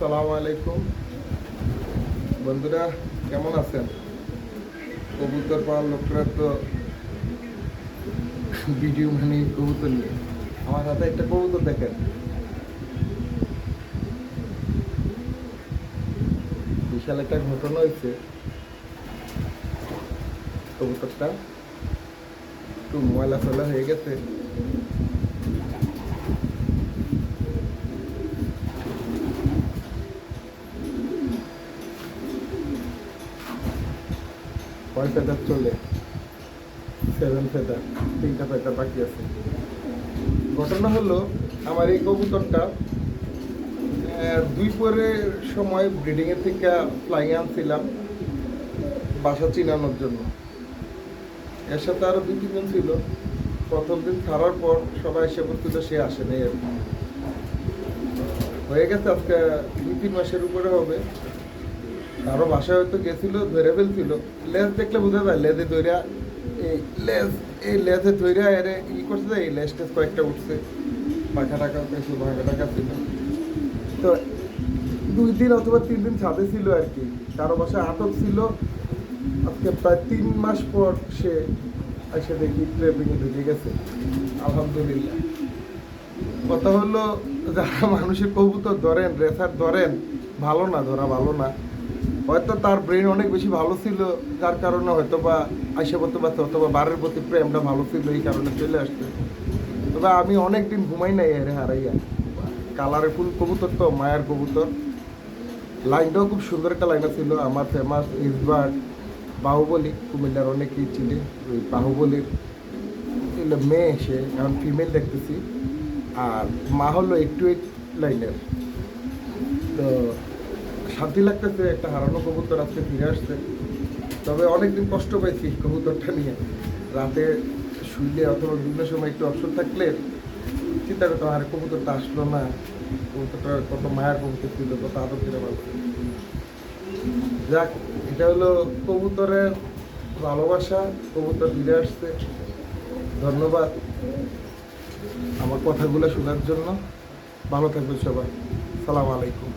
সালাম আলাইকুম। বন্ধুরা, কেমন আছেন? কবুতর পাওয়ার লোকরা তো ভিডিও মানে কবুতর নিয়ে। আমার হাতে একটা কবুতর দেখেন। বিশাল একটা ঘটনা হয়েছে। কবুতরটা একটু ময়লা ফেলা হয়ে গেছে। কয় ফেদার চলে? সেভেন ফেদার তিনটা ফেদার বাকি আছে। ঘটনা হলো, আমার এই কবুতরটা দুই পরের সময় ব্রিডিংয়ের থেকে ফ্লাইং আনছিলাম বাসা চিনানোর জন্য। এর সাথে আরও দুই, তিনজন ছিল। প্রথম দিন ছাড়ার পর সবাই এসে বলছিল সে আসেনি আর কি। হয়ে গেছে আজকে দুই, তিন মাসের উপরে হবে। আরও বাসায় হয়তো গেছিল ধরে ফেলছিল। লেজ দেখলে বোঝা যায়, লেজে ধইরা, এই লেজ, এই লেজে ধইরা এর ই করছে যে এই লেজ টেজ কয়েকটা উঠছে। পাখা টাকা বেশি ভাঙা টাকা ছিল। তো দুই দিন অথবা তিন দিন ছাদে ছিল আর কি। কারও বাসায় আটক ছিল। আজকে প্রায় তিন মাস পর সে এসে দেখি ট্রেপিংয়ে ঢুকে গেছে। আলহামদুলিল্লাহ। কথা হলো, যারা মানুষের কবুতর ধরেন, রেসার ধরেন, ভালো না, ধরা ভালো না। হয়তো তার ব্রেন অনেক বেশি ভালো ছিল, যার কারণে হয়তো বা আইসা বলতে পারতো, অথবা বারের প্রতি প্রেমটা ভালো ছিল, এই কারণে চলে আসছে তবে আমি অনেক দিন ঘুমাই নাই আরে হারাইয়া। কালারের ফুল কবুতর তো, মায়ের কবুতর। লাইনটাও খুব সুন্দর একটা লাইন ছিল, আমার ফেমাস ইসবার বাহুবলী, কুমিল্লার অনেকেই চিনি, ওই বাহুবলীর মেয়ে সে, এখন ফিমেল দেখতেছি। আর মা হলো একটু এইট লাইনের। তো শান্তি লাগতেছে, একটা হারানো কবুতর আজকে ফিরে আসছে। তবে অনেকদিন কষ্ট পাইছি কবুতরটা নিয়ে। রাতে শুইলে অথবা বিভিন্ন সময় একটু অবসর থাকলে চিন্তা করতাম, আর, কবুতরটা আসলো না। কবুতরটা কত মায়ের কবুতর ছিল, কত আদর পারছে যাক, এটা হলো কবুতরের ভালোবাসা, কবুতর ফিরে আসছে। ধন্যবাদ আমার কথাগুলো শোনার জন্য। ভালো থাকবেন সবাই। সালাম আলাইকুম।